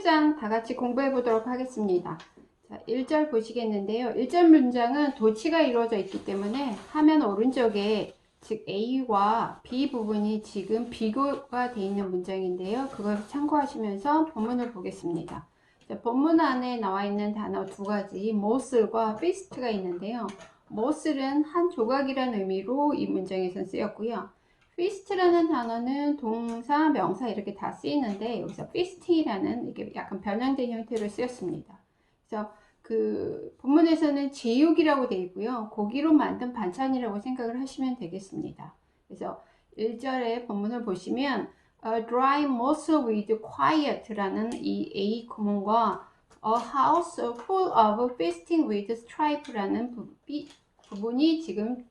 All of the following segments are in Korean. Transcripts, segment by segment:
자, 17장 다 같이 공부해 보도록 하겠습니다. 자, 1절 보시겠는데요. 1절 문장은 도치가 이루어져 있기 때문에 화면 오른쪽에 즉 A와 B 부분이 지금 비교가 되어 있는 문장인데요. 그걸 참고하시면서 본문을 보겠습니다. 자, 본문 안에 나와 있는 단어 두 가지, 모슬과 피스트가 있는데요. 모슬은 한 조각이라는 의미로 이 문장에서 쓰였고요. 피스트라는 단어는 동사, 명사 이렇게 다 쓰이는데 여기서 피스티라는 이게 약간 변형된 형태로 쓰였습니다. 그래서 그 본문에서는 제육이라고 되어 있고요. 고기로 만든 반찬이라고 생각을 하시면 되겠습니다. 그래서 1절의 본문을 보시면 A dry morsel with quiet라는 이 A 구문과 A house full of feasting with stripe라는 부, 비, 부분이 지금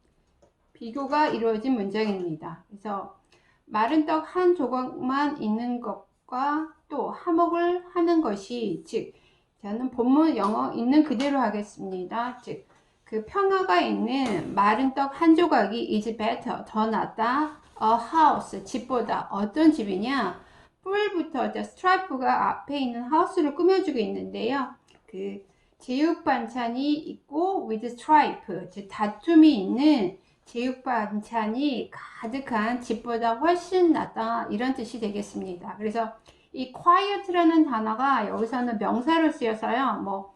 비교가 이루어진 문장입니다. 그래서 마른 떡 한 조각만 있는 것과 또 화목을 하는 것이 즉 저는 본문 영어 있는 그대로 하겠습니다. 즉 그 평화가 있는 마른 떡 한 조각이 is better 더 낫다. A house 집보다 어떤 집이냐? 뿔부터 스트라이프가 앞에 있는 하우스를 꾸며주고 있는데요. 그 제육 반찬이 있고 with stripe 즉 다툼이 있는 제육 반찬이 가득한 집보다 훨씬 낫다 이런 뜻이 되겠습니다. 그래서 이 quiet라는 단어가 여기서는 명사로 쓰여서요. 뭐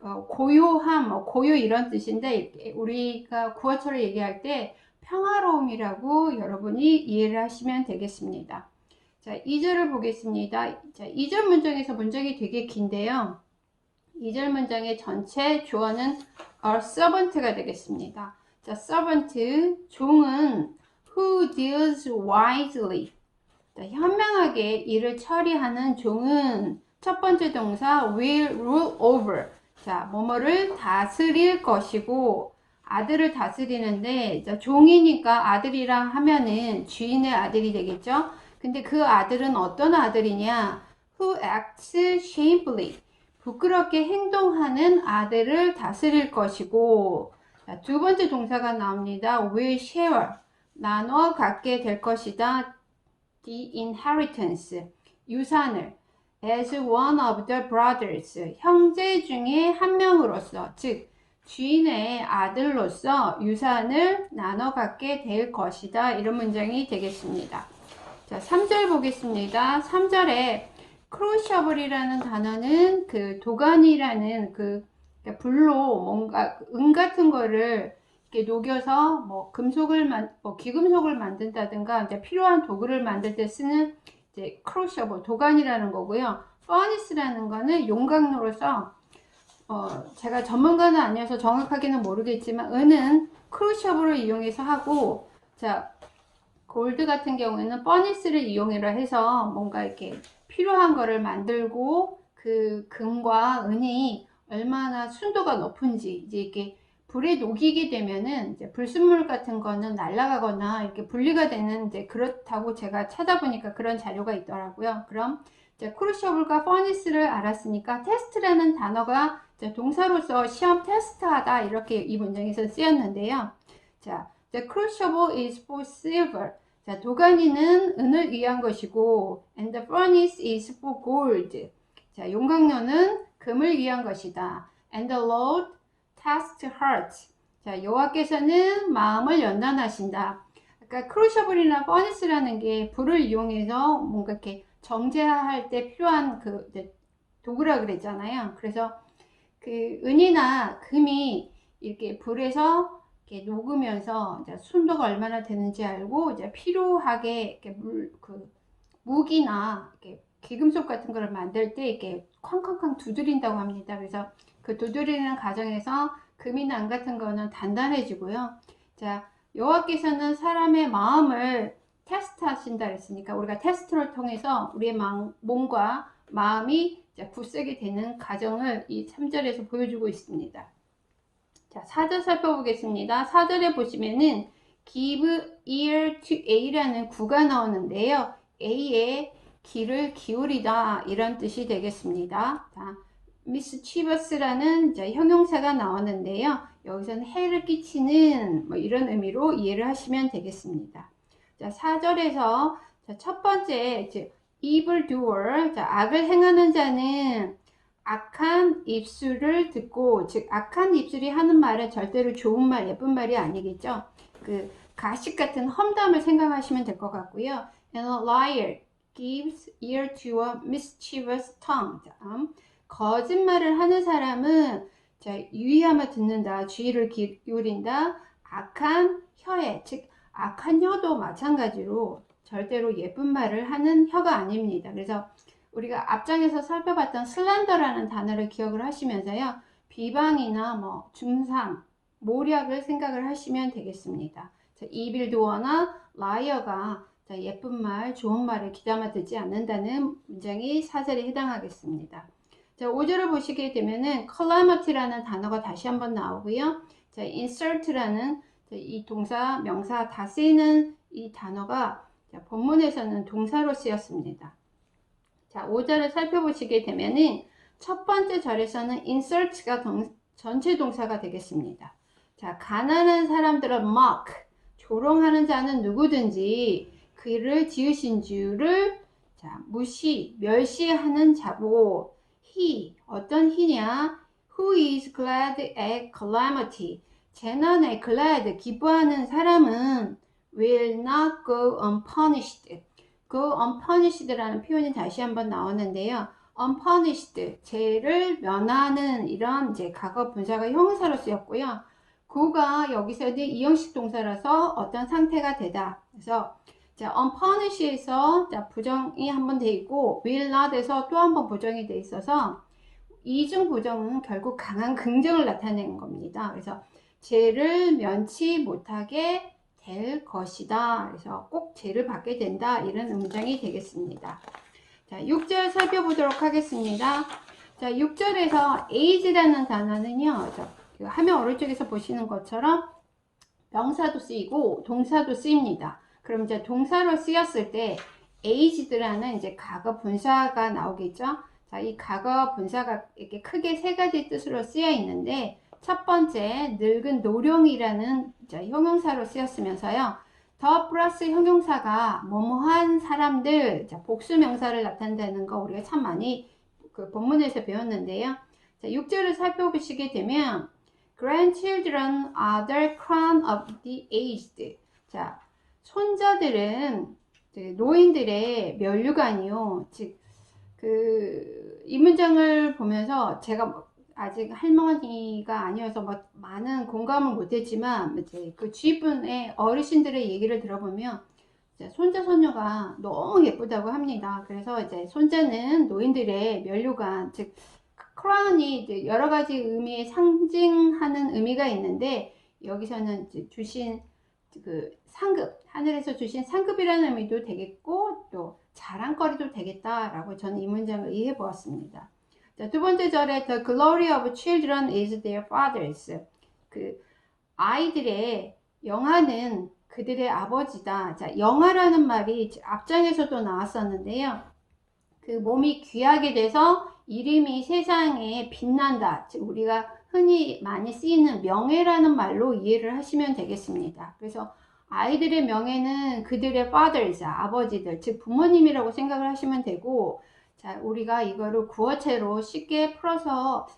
어, 고요함, 뭐 고요 이런 뜻인데 우리가 구어처를 얘기할 때 평화로움이라고 여러분이 이해를 하시면 되겠습니다. 자, 2절을 보겠습니다. 자, 2절 문장에서 문장이 되게 긴데요. 2절 문장의 전체 주어는 a servant가 되겠습니다. 자, servant, 종은 who deals wisely. 자, 현명하게 일을 처리하는 종은 첫 번째 동사 will rule over. 자, 뭐뭐를 다스릴 것이고 아들을 다스리는데 자, 종이니까 아들이라 하면은 주인의 아들이 되겠죠. 근데 그 아들은 어떤 아들이냐? Who acts shamefully. 부끄럽게 행동하는 아들을 다스릴 것이고 자, 두 번째 동사가 나옵니다. will share. 나눠 갖게 될 것이다. the inheritance. 유산을 as one of the brothers. 형제 중에 한 명으로서 즉 주인의 아들로서 유산을 나눠 갖게 될 것이다. 이런 문장이 되겠습니다. 자, 3절 보겠습니다. 3절에 크루셔블이라는 단어는 그 도가니라는 그 불로 뭔가 은 같은 거를 이렇게 녹여서 뭐 금속을 만, 뭐 기금속을 만든다든가 이제 필요한 도구를 만들 때 쓰는 이제 크루셔블 도가니라는 거고요. 퍼니스라는 거는 용광로로서 어, 제가 전문가는 아니어서 정확하게는 모르겠지만 은은 크루셔블을 이용해서 하고 자 골드 같은 경우에는 퍼니스를 이용해서 해서 뭔가 이렇게 필요한 거를 만들고 그 금과 은이 얼마나 순도가 높은지 이제 이렇게 불에 녹이게 되면은 이제 불순물 같은 거는 날아가거나 이렇게 분리가 되는 이제 그렇다고 제가 찾아보니까 그런 자료가 있더라고요. 그럼 이제 크루셔블과 퍼니스를 알았으니까 테스트라는 단어가 동사로서 시험 테스트하다 이렇게 이 문장에서 쓰였는데요. 자, the crucible is for silver. 자, 도가니는 은을 위한 것이고, and the furnace is for gold. 자, 용광로는 금을 위한 것이다. And the Lord test hearts. 자, 여호와께서는 마음을 연단하신다. 그러니까 크루셔블이나 퍼니스라는 게 불을 이용해서 뭔가 이렇게 정제할 때 필요한 그 도구라 그랬잖아요. 그래서 그 은이나 금이 이렇게 불에서 이렇게 녹으면서 순도가 얼마나 되는지 알고 이제 필요하게 이렇게 물, 그 무기나 이렇게 기금속 같은 거를 만들 때 이렇게 쾅쾅쾅 두드린다고 합니다. 그래서 그 두드리는 과정에서 금이나 안 같은 거는 단단해지고요. 자, 여호와께서는 사람의 마음을 테스트 하신다 그랬으니까 우리가 테스트를 통해서 우리의 마음, 몸과 마음이 굳세게 되는 과정을 이 3절에서 보여주고 있습니다. 자, 4절 살펴보겠습니다. 4절에 보시면은 give ear to A라는 구가 나오는데요. A의 귀를 기울이다 이런 뜻이 되겠습니다. 자, mischievous라는 형용사가 나오는데요. 여기서는 해를 끼치는 뭐 이런 의미로 이해를 하시면 되겠습니다. 자, 4절에서 첫 번째 evil doer. 자, 악을 행하는 자는 악한 입술을 듣고, 즉, 악한 입술이 하는 말은 절대로 좋은 말, 예쁜 말이 아니겠죠. 그, 가식 같은 험담을 생각하시면 될 것 같고요. And a liar gives ear to a mischievous tongue. 다음, 거짓말을 하는 사람은 자, 유의함을 듣는다, 주의를 기울인다, 악한 혀에, 즉, 악한 혀도 마찬가지로 절대로 예쁜 말을 하는 혀가 아닙니다. 그래서 우리가 앞장에서 살펴봤던 슬란더라는 단어를 기억을 하시면서요. 비방이나 뭐 중상, 모략을 생각을 하시면 되겠습니다. 자, 이빌도어나 라이어가 자, 예쁜 말, 좋은 말을 귀담아 듣지 않는다는 문장이 사절에 해당하겠습니다. 자, 5절을 보시게 되면은 calamity라는 단어가 다시 한번 나오고요. 자, insert라는 이 동사, 명사 다 쓰이는 이 단어가 자, 본문에서는 동사로 쓰였습니다. 자, 5절을 살펴보시게 되면은 첫 번째 절에서는 insert가 동, 전체 동사가 되겠습니다. 자, 가난한 사람들은 mock, 조롱하는 자는 누구든지 그를 지으신 주를 자, 무시, 멸시하는 자고 he, 어떤 he냐? who is glad at calamity. 재난에 glad, 기뻐하는 사람은 will not go unpunished. go unpunished라는 표현이 다시 한번 나오는데요. unpunished, 죄를 면하는 이런 이제 과거 분사가 형사로 쓰였고요. go가 여기서는 이형식 동사라서 어떤 상태가 되다. 그래서 자, unpunished에서 자, 부정이 한 번 돼 있고 will not에서 또 한 번 부정이 돼 있어서 이중 부정은 결국 강한 긍정을 나타내는 겁니다. 그래서 죄를 면치 못하게 될 것이다. 그래서 꼭 죄를 받게 된다. 이런 음정이 되겠습니다. 자, 6절 살펴보도록 하겠습니다. 자, 6절에서 age라는 단어는요. 자, 그 화면 오른쪽에서 보시는 것처럼 명사도 쓰이고 동사도 쓰입니다. 그럼 이제 동사로 쓰였을 때 aged라는 이제 과거 분사가 나오겠죠. 자, 이 과거 분사가 이렇게 크게 세 가지 뜻으로 쓰여 있는데 첫 번째 늙은 노령이라는 자, 형용사로 쓰였으면서요. 더 플러스 형용사가 뭐뭐한 사람들 자, 복수 명사를 나타낸다는 거 우리가 참 많이 그 본문에서 배웠는데요. 자, 6절을 살펴보시게 되면 grandchildren are the crown of the aged. 자, 손자들은 노인들의 면류관이요. 즉, 그, 이 문장을 보면서 제가 아직 할머니가 아니어서 뭐 많은 공감을 못했지만, 이제 그 주위분의 어르신들의 얘기를 들어보면, 손자, 손녀가 너무 예쁘다고 합니다. 그래서 이제 손자는 노인들의 면류관, 즉, 크라운이 여러 가지 의미의 상징하는 의미가 있는데, 여기서는 주신 그 상급, 하늘에서 주신 상급이라는 의미도 되겠고 또 자랑거리도 되겠다라고 저는 이 문장을 이해해 보았습니다. 자, 두 번째 절에 The glory of children is their fathers. 그 아이들의 영화는 그들의 아버지다. 자, 영화라는 말이 앞장에서도 나왔었는데요. 그 몸이 귀하게 돼서 이름이 세상에 빛난다. 즉 우리가 흔히 많이 쓰이는 명예라는 말로 이해를 하시면 되겠습니다. 그래서 아이들의 명예는 그들의 fathers, 아버지들, 즉 부모님이라고 생각을 하시면 되고, 자, 우리가 이거를 구어체로 쉽게 풀어서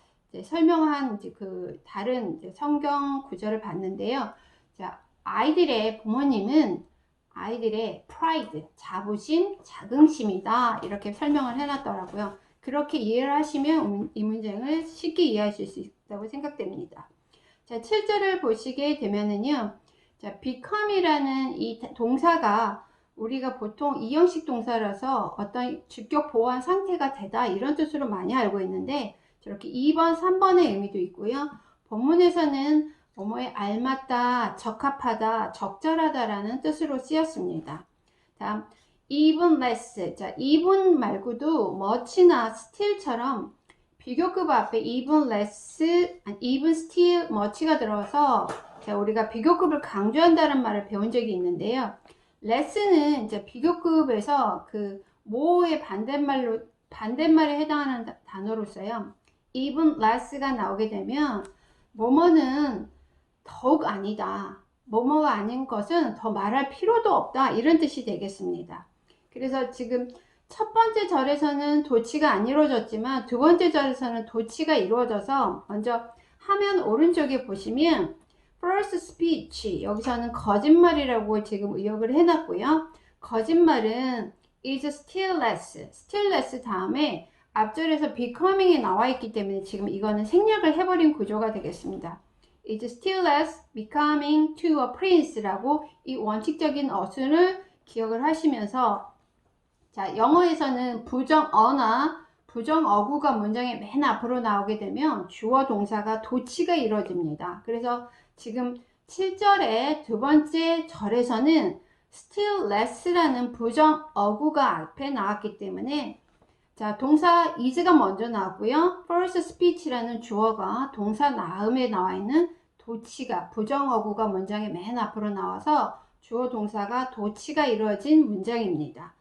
설명한 그 다른 성경 구절을 봤는데요. 자, 아이들의 부모님은 아이들의 pride, 자부심, 자긍심이다. 이렇게 설명을 해놨더라고요. 그렇게 이해를 하시면 이 문장을 쉽게 이해하실 수 있다고 생각됩니다. 자, 7절을 보시게 되면은요. 자, become이라는 이 동사가 우리가 보통 이형식 동사라서 어떤 주격 보호한 상태가 되다 이런 뜻으로 많이 알고 있는데 저렇게 2번, 3번의 의미도 있고요. 본문에서는 뭐뭐에 알맞다, 적합하다, 적절하다라는 뜻으로 쓰였습니다. 다음 even less. 자, even 말고도 much나 still처럼 비교급 앞에 even less, even still, much가 들어서 자, 우리가 비교급을 강조한다는 말을 배운 적이 있는데요. less는 이제 비교급에서 그 more의 반대말로 반대말에 해당하는 단어로 써요. even less가 나오게 되면 뭐뭐는 더욱 아니다. 뭐뭐가 아닌 것은 더 말할 필요도 없다. 이런 뜻이 되겠습니다. 그래서 지금 첫 번째 절에서는 도치가 안 이루어졌지만 두 번째 절에서는 도치가 이루어져서 먼저 화면 오른쪽에 보시면 first speech 여기서는 거짓말이라고 지금 의역을 해놨고요. 거짓말은 is still less, still less 다음에 앞절에서 becoming이 나와 있기 때문에 지금 이거는 생략을 해버린 구조가 되겠습니다. is still less becoming to a prince라고 이 원칙적인 어순을 기억을 하시면서 자 영어에서는 부정어나 부정어구가 문장의 맨 앞으로 나오게 되면 주어 동사가 도치가 이루어집니다. 그래서 지금 7절의 두 번째 절에서는 still less라는 부정어구가 앞에 나왔기 때문에 자, 동사 is가 먼저 나왔고요. first speech라는 주어가 동사 나음에 나와 있는 도치가 부정어구가 문장의 맨 앞으로 나와서 주어 동사가 도치가 이루어진 문장입니다.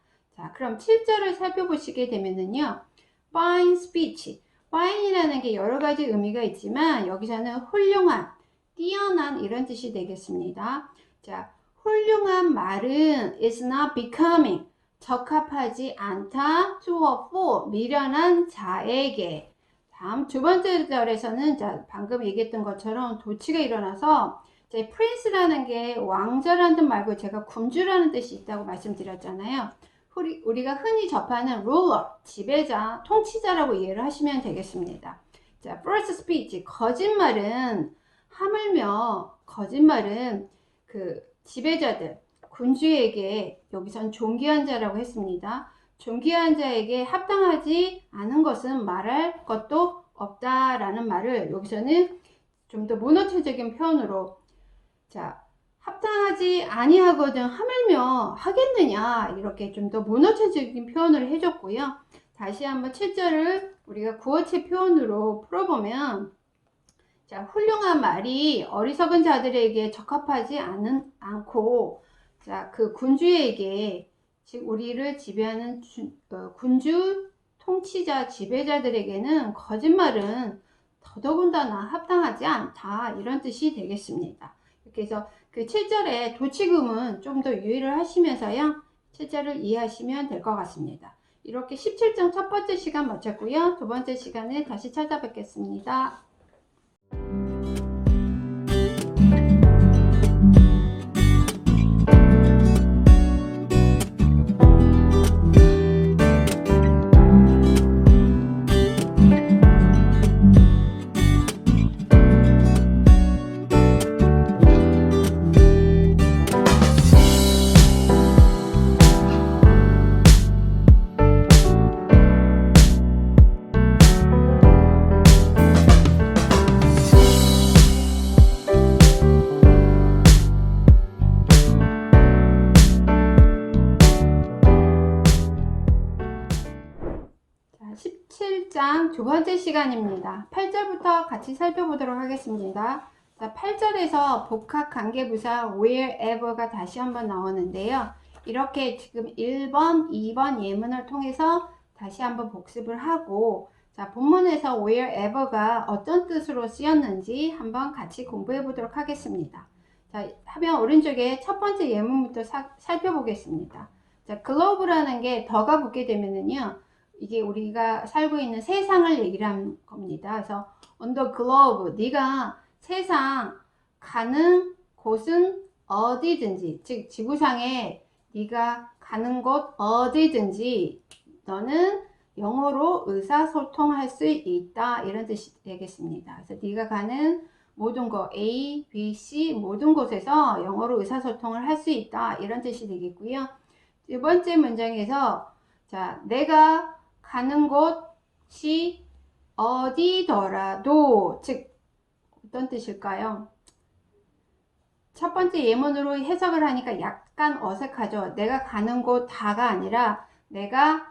자, 그럼 7절을 살펴보시게 되면은요. fine speech. fine이라는 게 여러 가지 의미가 있지만 여기서는 훌륭한, 뛰어난 이런 뜻이 되겠습니다. 자, 훌륭한 말은 is not becoming. 적합하지 않다 to a fool 미련한 자에게 다음 두 번째 절에서는 자 방금 얘기했던 것처럼 도치가 일어나서 제 프린스라는 게 왕자라는 뜻 말고 제가 군주라는 뜻이 있다고 말씀드렸잖아요. 우리, 우리 가 흔히 접하는 ruler, 지배자, 통치자라고 이해를 하시면 되겠습니다. 자, first speech, 거짓말은 하물며 거짓말은 그 지배자들, 군주에게 여기선 존귀한 자라고 했습니다. 존귀한 자에게 합당하지 않은 것은 말할 것도 없다라는 말을 여기서는 좀 더 문어체적인 표현으로 자 합당하지 아니하거든 하물며 하겠느냐 이렇게 좀 더 문어체적인 표현을 해줬고요. 다시 한번 7절을 우리가 구어체 표현으로 풀어보면 자 훌륭한 말이 어리석은 자들에게 적합하지 않은 않고 자, 그 군주에게 즉 우리를 지배하는 주, 어, 군주 통치자 지배자들에게는 거짓말은 더더군다나 합당하지 않다 이런 뜻이 되겠습니다. 이렇게 해서 그 7절에 도치금은 좀 더 유의를 하시면서요. 7절을 이해하시면 될 것 같습니다. 이렇게 17장 첫 번째 시간 마쳤고요. 두 번째 시간에 다시 찾아뵙겠습니다. 번째 시간입니다. 8절부터 같이 살펴보도록 하겠습니다. 자, 8절에서 복합 관계부사 wherever가 다시 한번 나오는데요. 이렇게 지금 1번, 2번 예문을 통해서 다시 한번 복습을 하고 자, 본문에서 wherever가 어떤 뜻으로 쓰였는지 한번 같이 공부해 보도록 하겠습니다. 자, 화면 오른쪽에 첫 번째 예문부터 사, 살펴보겠습니다. 자, 글로브라는 게 더가 붙게 되면은요. 이게 우리가 살고 있는 세상을 얘기를 하는 겁니다. 그래서 on the globe, 네가 세상 가는 곳은 어디든지, 즉 지구상에 네가 가는 곳 어디든지 너는 영어로 의사소통할 수 있다 이런 뜻이 되겠습니다. 그래서 네가 가는 모든 곳 A, B, C 모든 곳에서 영어로 의사소통을 할 수 있다 이런 뜻이 되겠고요. 두 번째 문장에서 자 내가 가는 곳이 어디더라도 즉 어떤 뜻일까요? 첫 번째 예문으로 해석을 하니까 약간 어색하죠. 내가 가는 곳 다가 아니라 내가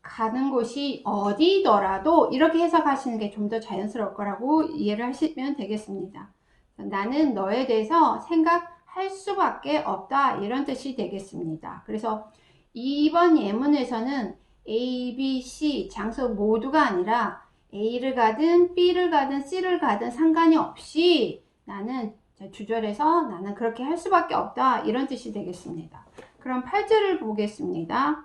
가는 곳이 어디더라도 이렇게 해석하시는 게 좀 더 자연스러울 거라고 이해를 하시면 되겠습니다. 나는 너에 대해서 생각할 수밖에 없다 이런 뜻이 되겠습니다. 그래서 2번 예문에서는 A, B, C 장소 모두가 아니라 A를 가든 B를 가든 C를 가든 상관이 없이 나는 주절에서 나는 그렇게 할 수밖에 없다 이런 뜻이 되겠습니다. 그럼 8절을 보겠습니다.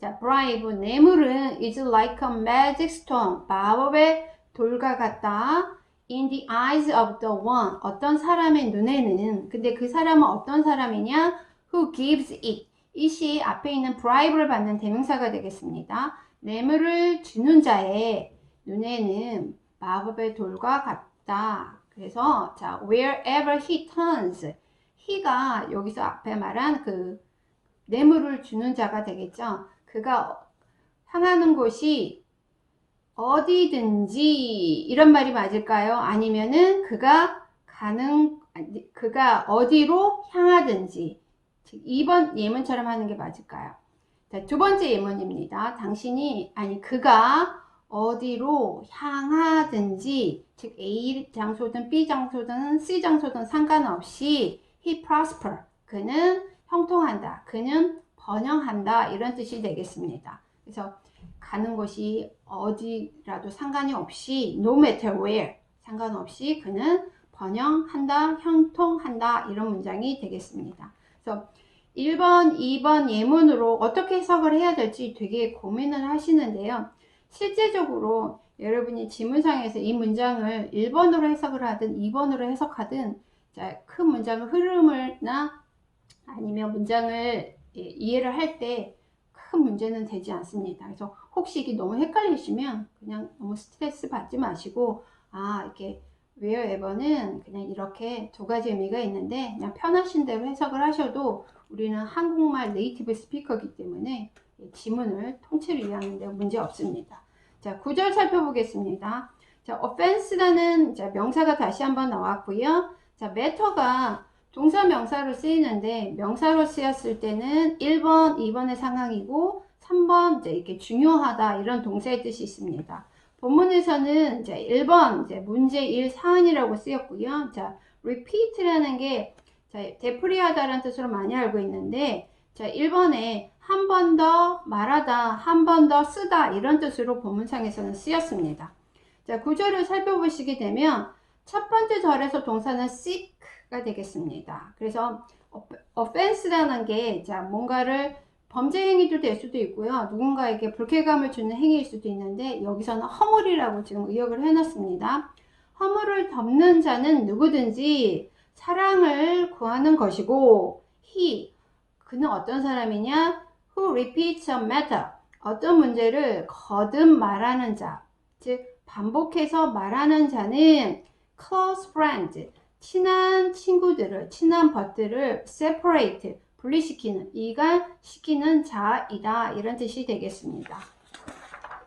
자, bribe, 뇌물은 is like a magic stone. 마법의 돌과 같다. In the eyes of the one. 어떤 사람의 눈에는. 근데 그 사람은 어떤 사람이냐? Who gives it. 이 시 앞에 있는 bribe를 받는 대명사가 되겠습니다. 뇌물을 주는 자의 눈에는 마법의 돌과 같다. 그래서 자, wherever he turns. he가 여기서 앞에 말한 그 뇌물을 주는 자가 되겠죠. 그가 향하는 곳이 어디든지 이런 말이 맞을까요? 아니면은 그가 가는 그가 어디로 향하든지 즉 2번 예문처럼 하는 게 맞을까요? 자, 두 번째 예문입니다. 당신이 아니 그가 어디로 향하든지 즉 A 장소든 B 장소든 C 장소든 상관없이 he prosper 그는 형통한다. 그는 번영한다. 이런 뜻이 되겠습니다. 그래서 가는 곳이 어디라도 상관이 없이 no matter where 상관없이 그는 번영한다, 형통한다 이런 문장이 되겠습니다. 그래서 1번, 2번 예문으로 어떻게 해석을 해야 될지 되게 고민을 하시는데요. 실제적으로 여러분이 지문상에서 이 문장을 1번으로 해석을 하든 2번으로 해석하든 자, 큰 문장의 흐름을나 아니면 문장을 예, 이해를 할 때 큰 문제는 되지 않습니다. 그래서 혹시 이게 너무 헷갈리시면 그냥 너무 스트레스 받지 마시고 아 이렇게 wherever는 그냥 이렇게 두 가지 의미가 있는데 그냥 편하신 대로 해석을 하셔도 우리는 한국말 네이티브 스피커이기 때문에 예, 지문을 통째로 이해하는 데 문제 없습니다. 자, 구절 살펴보겠습니다. 자, offense라는 자, 명사가 다시 한번 나왔고요. 자, matter가 동사 명사로 쓰이는데 명사로 쓰였을 때는 1번, 2번의 상황이고 3번 이제 이렇게 중요하다 이런 동사의 뜻이 있습니다. 본문에서는 이제 1번 이제 문제 1 사안이라고 쓰였고요. 자, repeat라는 게 자, 되풀이하다라는 뜻으로 많이 알고 있는데 자, 1번에 한 번 더 말하다, 한 번 더 쓰다 이런 뜻으로 본문상에서는 쓰였습니다. 자, 구절을 살펴보시게 되면 첫 번째 절에서 동사는 seek가 되겠습니다. 그래서 offense라는 게 자, 뭔가를 범죄 행위도 될 수도 있고요. 누군가에게 불쾌감을 주는 행위일 수도 있는데 여기서는 허물이라고 지금 의역을 해놨습니다. 허물을 덮는 자는 누구든지 사랑을 구하는 것이고 he 그는 어떤 사람이냐? who repeats a matter 어떤 문제를 거듭 말하는 자, 즉 반복해서 말하는 자는 close friends 친한 친구들을 친한 벗들을 separate 분리시키는 이간시키는 자이다 이런 뜻이 되겠습니다.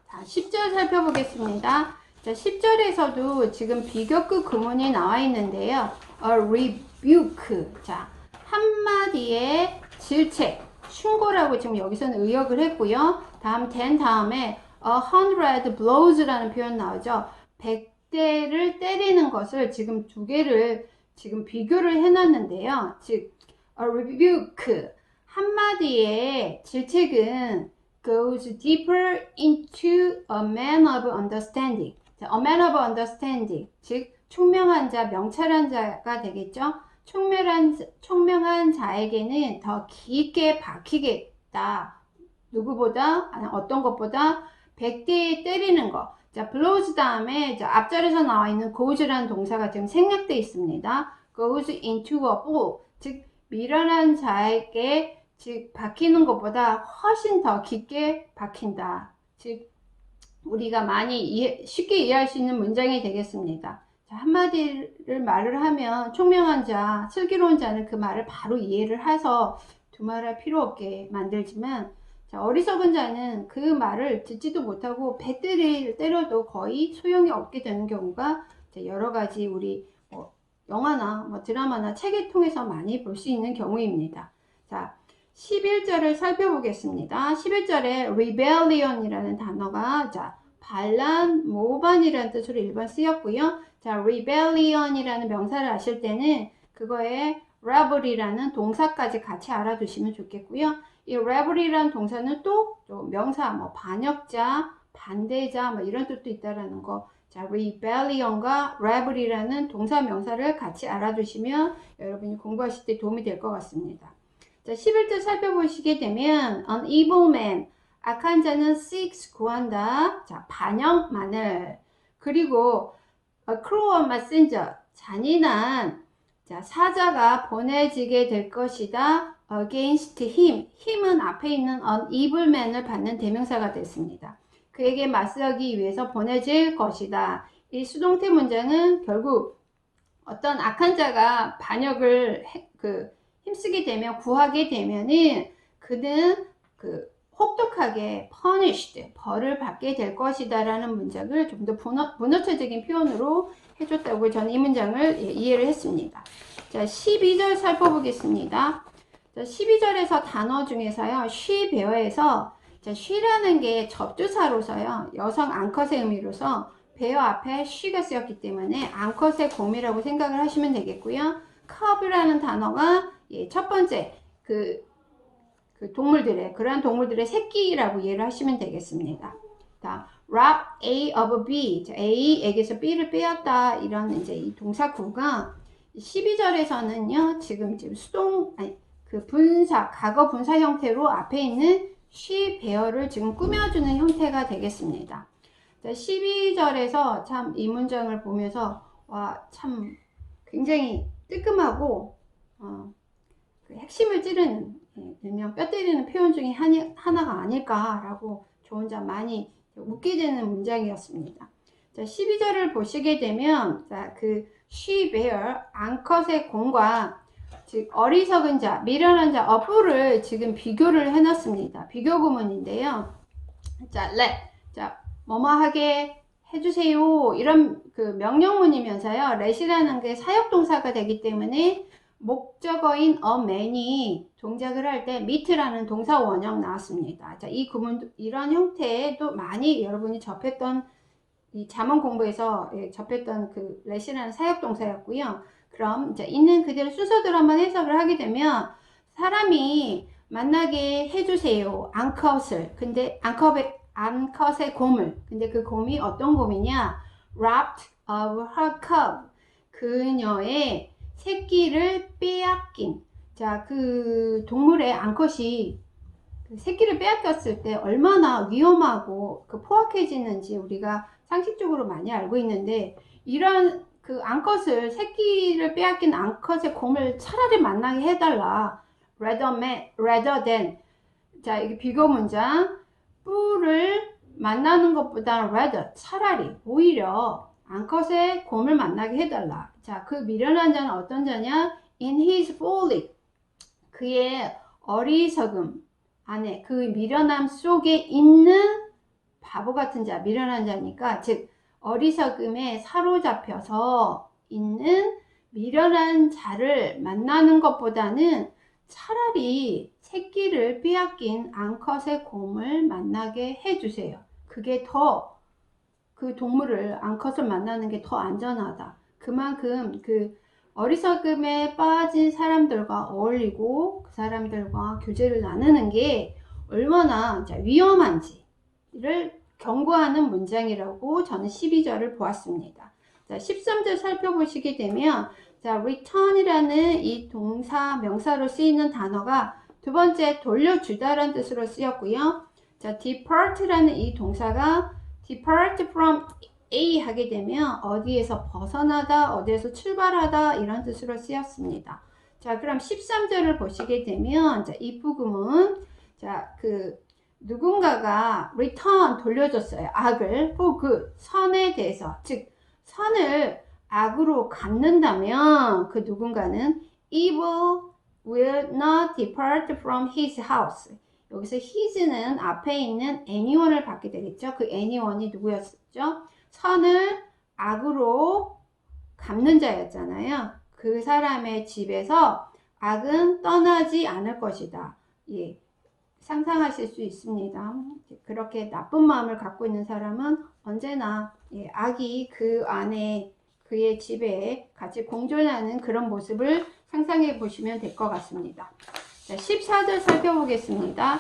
자, 10절 살펴보겠습니다. 자, 10절에서도 지금 비교급 구문이 나와 있는데요. a rebuke. 자, 한마디의 질책, 충고라고 지금 여기서는 의역을 했고요. 다음 된 다음에 a hundred blows라는 표현 나오죠. 100대를 때리는 것을 지금 두 개를 지금 비교를 해놨는데요. 즉 a rebuke 한마디의 질책은 goes deeper into a man of understanding. 자, a man of understanding 즉 총명한 자, 명철한 자가 되겠죠. 총명한 총명한 자에게는 더 깊게 박히겠다. 누구보다 아니 어떤 것보다 100대에 때리는 거. 자, blows 다음에 자, 앞절에서 나와 있는 goes라는 동사가 지금 생략되어 있습니다. goes into a ball. 즉 미련한 자에게 즉 박히는 것보다 훨씬 더 깊게 박힌다. 즉 우리가 많이 이해, 쉽게 이해할 수 있는 문장이 되겠습니다. 자, 한마디를 말을 하면 총명한 자, 슬기로운 자는 그 말을 바로 이해를 해서 두말할 필요 없게 만들지만 자, 어리석은 자는 그 말을 듣지도 못하고 배때리를 때려도 거의 소용이 없게 되는 경우가 여러 가지 우리 뭐 영화나 뭐 드라마나 책을 통해서 많이 볼 수 있는 경우입니다. 자, 11절을 살펴보겠습니다. 11절에 rebellion이라는 단어가 자, 반란, 모반이라는 뜻으로 1번 쓰였고요. 자, rebellion이라는 명사를 아실 때는 그거에 rebel이라는 동사까지 같이 알아두시면 좋겠고요. 이 rebel이라는 동사는 또 명사, 뭐 반역자, 반대자, 뭐 이런 뜻도 있다라는 거. 자, rebellion과 rebel이라는 동사 명사를 같이 알아두시면 여러분이 공부하실 때 도움이 될 것 같습니다. 자, 11절 살펴보시게 되면 an evil man, 악한 자는 seeks 구한다. 자, 반역만을. 그리고 a cruel messenger 잔인한 자, 사자가 보내지게 될 것이다. against him. 힘은 앞에 있는 an evil man을 받는 대명사가 됐습니다. 그에게 맞서기 위해서 보내질 것이다. 이 수동태 문장은 결국 어떤 악한 자가 반역을 해- 그 힘쓰게 되면 구하게 되면은 그는 그 혹독하게 punished 벌을 받게 될 것이다 라는 문장을 좀 더 문어체적인 표현으로 해줬다고 저는 이 문장을 예, 이해를 했습니다. 자, 12절 살펴보겠습니다. 자, 12절에서 단어 중에서요, she bear에서 자, she라는 게 접두사로서요, 여성 앙컷의 의미로서 bear 앞에 she가 쓰였기 때문에 앙컷의 곰이라고 생각을 하시면 되겠고요. cub이라는 단어가 예, 첫 번째 그, 그 동물들의 그러한 동물들의 새끼라고 이해를 하시면 되겠습니다. 자, rob A of B. 자, A에게서 B를 빼앗다. 이런 이제 이 동사구가 12절에서는요, 지금 지금 수동, 아니, 그 분사, 과거 분사 형태로 앞에 있는 she bear를 지금 꾸며주는 형태가 되겠습니다. 자, 12절에서 참 이 문장을 보면서, 와, 참 굉장히 뜨끔하고, 어, 그 핵심을 찌르는, 예, 일명 뼈 때리는 표현 중에 하나가 아닐까라고 저 혼자 많이 웃게 되는 문장이었습니다. 자, 12절을 보시게 되면, 자, 그 she bear, 앙컷의 공과 즉 어리석은 자, 미련한 자, 어부를 지금 비교를 해놨습니다. 비교 구문인데요. 자, let, 자, 뭐뭐 하게 해주세요. 이런 그 명령문이면서요. let이라는 게 사역동사가 되기 때문에 목적어인 a man이 동작을 할때 meet라는 동사 원형 나왔습니다. 자, 이 구문 이런 형태도 많이 여러분이 접했던 이 자문 공부에서 예, 접했던 그 let이라는 사역동사였고요. 그럼 이제 있는 그대로 순서대로 한번 해석을 하게 되면 사람이 만나게 해주세요. 앙컷을. 근데 앙컷의 앙컷의 곰을. 근데 그 곰이 어떤 곰이냐? Robbed of her cub. 그녀의 새끼를 빼앗긴. 자, 그 동물의 앙컷이 그 새끼를 빼앗겼을 때 얼마나 위험하고 그 포악해지는지 우리가 상식적으로 많이 알고 있는데 이런 그 암컷을 새끼를 빼앗긴 암컷의 곰을 차라리 만나게 해달라. rather, than 자 이게 비교 문장 뿔을 만나는 것보다 rather 차라리 오히려 암컷의 곰을 만나게 해달라. 자 그 미련한 자는 어떤 자냐? in his folly 그의 어리석음 안에 그 미련함 속에 있는 바보 같은 자 미련한 자니까 즉 어리석음에 사로잡혀서 있는 미련한 자를 만나는 것보다는 차라리 새끼를 빼앗긴 앙컷의 곰을 만나게 해주세요. 그게 더 그 동물을 앙컷을 만나는 게 더 안전하다. 그만큼 그 어리석음에 빠진 사람들과 어울리고 그 사람들과 교제를 나누는 게 얼마나 위험한지를 경고하는 문장이라고 저는 12절을 보았습니다. 자, 13절 살펴보시게 되면 자, return이라는 이 동사 명사로 쓰이는 단어가 두 번째 돌려주다라는 뜻으로 쓰였고요. 자, depart라는 이 동사가 depart from A 하게 되면 어디에서 벗어나다, 어디에서 출발하다 이런 뜻으로 쓰였습니다. 자, 그럼 13절을 보시게 되면 자, 이 부금은 자, 그 누군가가 return 돌려줬어요. 악을 for good 선에 대해서 즉 선을 악으로 갚는다면 그 누군가는 evil will not depart from his house. 여기서 his는 앞에 있는 anyone을 받게 되겠죠. 그 anyone이 누구였죠? 선을 악으로 갚는 자였잖아요. 그 사람의 집에서 악은 떠나지 않을 것이다. 예. 상상하실 수 있습니다. 그렇게 나쁜 마음을 갖고 있는 사람은 언제나 예, 악이 그 안에 그의 집에 같이 공존하는 그런 모습을 상상해 보시면 될 것 같습니다. 자, 14절 살펴보겠습니다.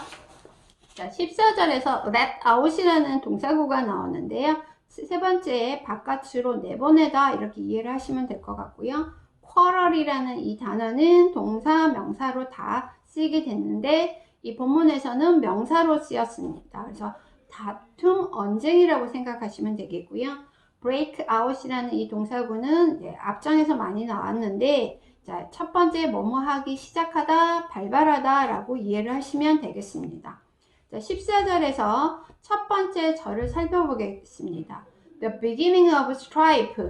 자, 14절에서 let out이라는 동사구가 나오는데요. 세 번째 바깥으로 내보내다 이렇게 이해를 하시면 될 것 같고요. quarrel이라는 이 단어는 동사, 명사로 다 쓰이게 됐는데 이 본문에서는 명사로 쓰였습니다. 그래서 다툼, 언쟁이라고 생각하시면 되겠고요. break out이라는 이 동사구는 이제 앞장에서 많이 나왔는데 자, 첫 번째 뭐뭐 하기 시작하다, 발발하다 라고 이해를 하시면 되겠습니다. 자, 14절에서 첫 번째 절을 살펴보겠습니다. The beginning of strife.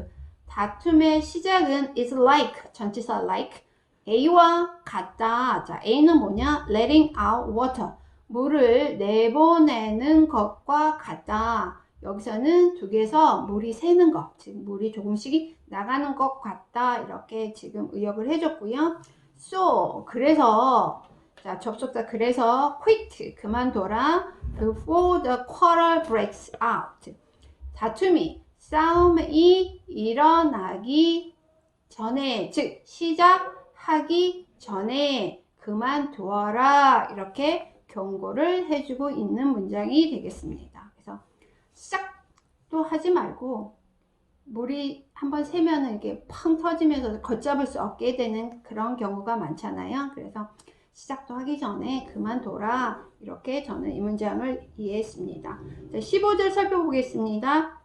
다툼의 시작은 is like, 전치사 like, A와 같다. 자, A는 뭐냐? letting out water. 물을 내보내는 것과 같다. 여기서는 두 개에서 물이 새는 것, 즉 물이 조금씩 나가는 것 같다. 이렇게 지금 의역을 해줬고요. So, 그래서 자, 접속사 그래서 quit 그만둬라 before the quarrel breaks out. 다툼이 싸움이 일어나기 전에 즉 시작 하기 전에 그만두어라 이렇게 경고를 해주고 있는 문장이 되겠습니다. 그래서 시작도 하지 말고 물이 한번 새면은 이게 펑 터지면서 걷잡을 수 없게 되는 그런 경우가 많잖아요. 그래서 시작도 하기 전에 그만둬라. 이렇게 저는 이 문장을 이해했습니다. 자, 15절 살펴보겠습니다.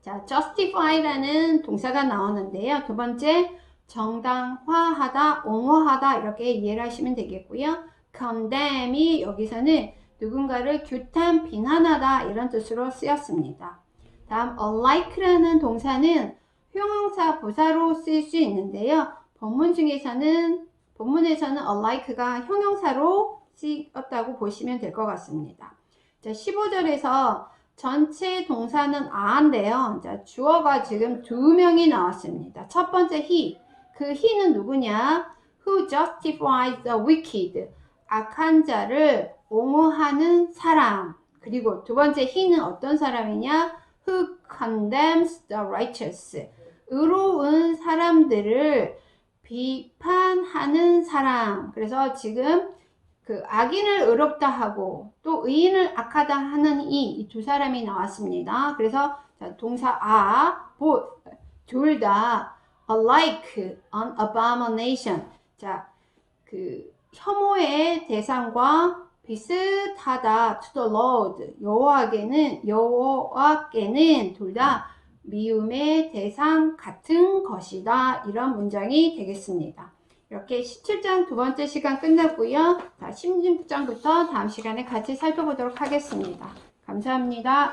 자, justify라는 동사가 나오는데요. 두 번째, 정당화하다, 옹호하다 이렇게 이해를 하시면 되겠고요. condemn이 여기서는 누군가를 규탄, 비난하다 이런 뜻으로 쓰였습니다. 다음 unlike라는 동사는 형용사 부사로 쓰일 수 있는데요. 본문 중에서는 본문에서는 unlike가 형용사로 쓰였다고 보시면 될 것 같습니다. 자, 15절에서 전체 동사는 아인데요. 자, 주어가 지금 두 명이 나왔습니다. 첫 번째 he. 그 he는 누구냐? Who justifies the wicked. 악한 자를 옹호하는 사람. 그리고 두 번째 he는 어떤 사람이냐? Who condemns the righteous. 의로운 사람들을 비판하는 사람. 그래서 지금 그 악인을 의롭다 하고 또 의인을 악하다 하는 이 두 사람이 나왔습니다. 그래서 자, 동사 아, both 둘다 alike, an abomination. 자, 그 혐오의 대상과 비슷하다 to the Lord. 여호와께는 여호와께는 둘 다 미움의 대상 같은 것이다. 이런 문장이 되겠습니다. 이렇게 17장 두 번째 시간 끝났고요. 자, 16장부터 다음 시간에 같이 살펴보도록 하겠습니다. 감사합니다.